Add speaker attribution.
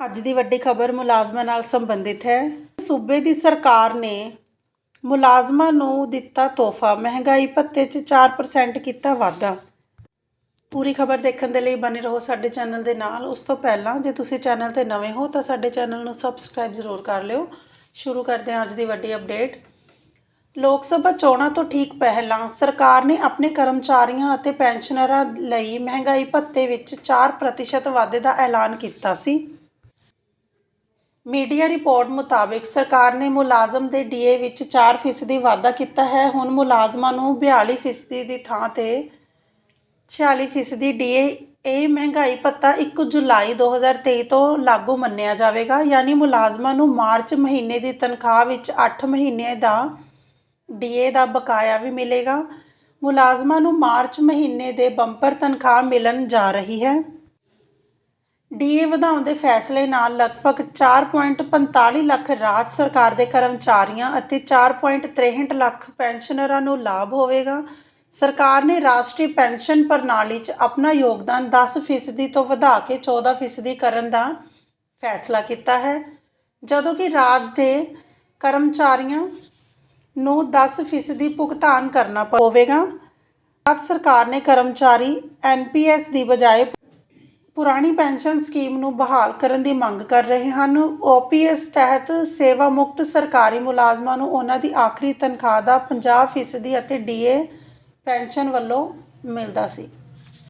Speaker 1: ਅੱਜ ਦੀ ਵੱਡੀ ਖਬਰ ਮੁਲਾਜ਼ਮਾਂ ਨਾਲ ਸੰਬੰਧਿਤ ਹੈ। ਸੂਬੇ ਦੀ ਸਰਕਾਰ ਨੇ ਮੁਲਾਜ਼ਮਾਂ ਨੂੰ ਦਿੱਤਾ ਤੋਹਫਾ, ਮਹਿੰਗਾਈ ਭੱਤੇ 'ਚ 4% ਕੀਤਾ ਵਾਧਾ। ਪੂਰੀ ਖਬਰ ਦੇਖਣ ਦੇ ਲਈ ਬਣੇ ਰਹੋ ਸਾਡੇ ਚੈਨਲ ਦੇ ਨਾਲ। ਉਸ ਤੋਂ ਪਹਿਲਾਂ ਜੇ ਤੁਸੀਂ ਚੈਨਲ ਤੇ ਨਵੇਂ ਹੋ ਤਾਂ ਸਾਡੇ ਚੈਨਲ ਨੂੰ ਸਬਸਕ੍ਰਾਈਬ ਜ਼ਰੂਰ ਕਰ ਲਿਓ। ਸ਼ੁਰੂ ਕਰਦੇ ਹਾਂ ਅੱਜ ਦੀ ਵੱਡੀ ਅਪਡੇਟ। ਲੋਕ ਸਭਾ ਚੋਣਾਂ ਤੋਂ ਠੀਕ ਪਹਿਲਾਂ ਸਰਕਾਰ ਨੇ ਆਪਣੇ ਕਰਮਚਾਰੀਆਂ ਅਤੇ ਪੈਨਸ਼ਨਰਾਂ ਲਈ ਮਹਿੰਗਾਈ ਭੱਤੇ ਵਿੱਚ 4% ਵਾਧੇ ਦਾ ਐਲਾਨ ਕੀਤਾ ਸੀ। ਮੀਡੀਆ ਰਿਪੋਰਟ ਮੁਤਾਬਕ ਸਰਕਾਰ ਨੇ ਮੁਲਾਜ਼ਮ ਦੇ ਡੀਏ ਵਿੱਚ 4 ਫੀਸਦੀ ਵਾਧਾ ਕੀਤਾ ਹੈ। ਹੁਣ ਮੁਲਾਜ਼ਮਾਂ ਨੂੰ 42% ਦੀ ਥਾਂ ਤੇ 46% ਡੀਏ, ਇਹ ਮਹਿੰਗਾਈ ਭੱਤਾ 1 ਜੁਲਾਈ 2023 ਤੋਂ ਲਾਗੂ ਮੰਨਿਆ ਜਾਵੇਗਾ। ਯਾਨੀ ਮੁਲਾਜ਼ਮਾਂ ਨੂੰ ਮਾਰਚ ਮਹੀਨੇ ਦੀ ਤਨਖਾਹ ਵਿੱਚ 8 ਮਹੀਨੇ ਦਾ ਡੀਏ ਦਾ ਬਕਾਇਆ ਵੀ ਮਿਲੇਗਾ। ਮੁਲਾਜ਼ਮਾਂ ਨੂੰ ਮਾਰਚ ਮਹੀਨੇ ਦੇ ਬੰਪਰ ਤਨਖਾਹ ਮਿਲਣ ਜਾ ਰਹੀ ਹੈ। ਡੀਏ ਵਧਾਉਣ ਦੇ ਫੈਸਲੇ ਨਾਲ ਲਗਭਗ 4.45 ਲੱਖ ਰਾਜ ਸਰਕਾਰ ਦੇ ਕਰਮਚਾਰੀਆਂ ਅਤੇ 4.63 ਲੱਖ ਪੈਨਸ਼ਨਰਾਂ ਨੂੰ ਲਾਭ ਹੋਵੇਗਾ। ਸਰਕਾਰ ਨੇ ਰਾਸ਼ਟਰੀ ਪੈਨਸ਼ਨ ਪ੍ਰਣਾਲੀ 'ਚ ਆਪਣਾ ਯੋਗਦਾਨ 10% ਤੋਂ ਵਧਾ ਕੇ 14% ਕਰਨ ਦਾ ਫੈਸਲਾ ਕੀਤਾ ਹੈ। ਜਦੋਂ ਕਿ ਰਾਜ ਦੇ ਕਰਮਚਾਰੀਆਂ ਨੂੰ 10% ਭੁਗਤਾਨ ਕਰਨਾ ਪਵੇਗਾ। ਰਾਜ ਸਰਕਾਰ ਨੇ ਕਰਮਚਾਰੀ ਐਨਪੀਐਸ ਦੀ ਬਜਾਏ ਪੁਰਾਣੀ ਪੈਨਸ਼ਨ ਸਕੀਮ ਨੂੰ ਬਹਾਲ ਕਰਨ ਦੀ ਮੰਗ ਕਰ ਰਹੇ ਹਨ। ਓਪੀਐਸ ਤਹਿਤ ਸੇਵਾ ਮੁਕਤ ਸਰਕਾਰੀ ਮੁਲਾਜ਼ਮਾਂ ਨੂੰ ਉਹਨਾਂ ਦੀ ਆਖਰੀ ਤਨਖਾਹ ਦਾ 50% ਅਤੇ ਡੀਏ ਪੈਨਸ਼ਨ ਵੱਲੋਂ ਮਿਲਦਾ ਸੀ।